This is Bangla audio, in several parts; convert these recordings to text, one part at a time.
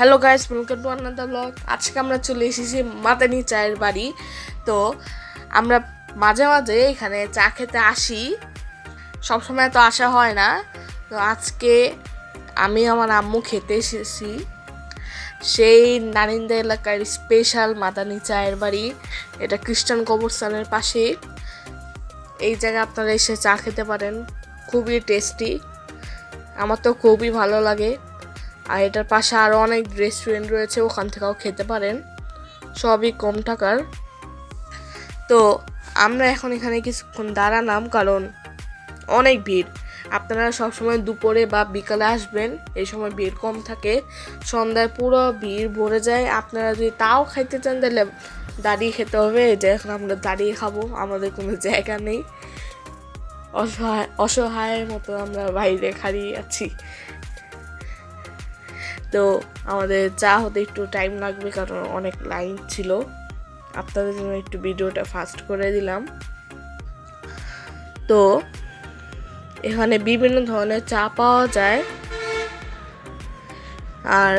Hello guys welcome to another blog আজকে আমরা চলে এসেছি মাতানি চায়ের বাড়ি। তো আমরা মাঝে মাঝে এখানে চা খেতে আসি। সবসময় তো আসা হয় না। তো আজকে আমি আমার আম্মু খেতে এসেছি। সেই নারিন্দা এলাকার স্পেশাল মাতানি চায়ের বাড়ি। এটা খ্রিস্টান কবরস্থানের পাশে। এই জায়গায় আপনারা এসে চা খেতে পারেন। খুবই টেস্টি আমার তো খুবই ভালো লাগে। আর এটার পাশে আরও অনেক রেস্টুরেন্ট রয়েছে, ওখান থেকেও খেতে পারেন। সবই কম টাকার। তো আমরা এখন এখানে কিছুক্ষণ দাঁড়ালাম, কারণ অনেক ভিড়। আপনারা সবসময় দুপুরে বা বিকালে আসবেন, এই সময় ভিড় কম থাকে। সন্ধ্যায় পুরো ভিড় ভরে যায়। আপনারা যদি তাও খাইতে চান, তাহলে দাঁড়িয়ে খেতে হবে। যে এখন আমরা দাঁড়িয়ে খাব, আমাদের কোনো জায়গা নেই। অসহায়, অসহায়ের মতো আমরা বাইরে খাড়িয়ে আছি। তো আমাদের চা হতে একটু টাইম লাগবে কারণ অনেক লাইন ছিল। আপনাদের জন্য একটু ভিডিওটা ফাস্ট করে দিলাম। তো এখানে বিভিন্ন ধরনের চা পাওয়া যায়। আর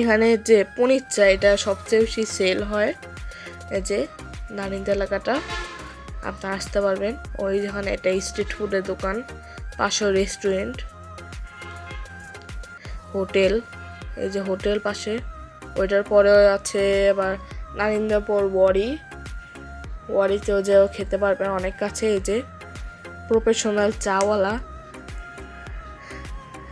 এখানে যে পনির চা, এটা সবচেয়ে বেশি সেল হয়। এই যে নারিন্দা এলাকাটা আপনি আসতে পারবেন। ওই যেখানে এটা স্ট্রিট ফুডের দোকান, পাশেও রেস্টুরেন্ট হোটেল, এই যে হোটেল পাশে। ওইটার পরে আছে আবার নারিন্দাপুর ওয়ারি। ওয়ারিতেও যেও খেতে পারবেন অনেক কাছে এই যে প্রফেশনাল চাওয়ালা।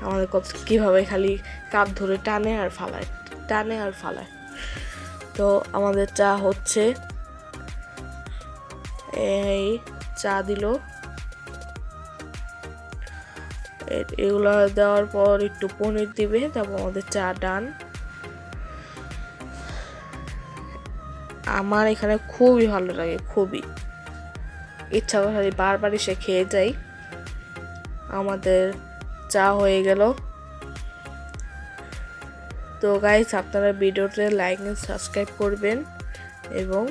আমাদের কত কীভাবে খালি কাপ ধরে টানে আর ফালায়, টানে আর ফালায়। তো আমাদের চা হচ্ছে। এই চা দিল। এগুলো দেওয়ার পর একটু পনির দিবে, তারপর আমাদের চা ডান। আমার এখানে খুবই ভালো লাগে, খুবই। ইচ্ছা করে বারবার এসে খেয়ে যাই। আমাদের চা হয়ে গেল। তো গাইস আপনারা ভিডিওতে লাইক সাবস্ক্রাইব করবেন এবং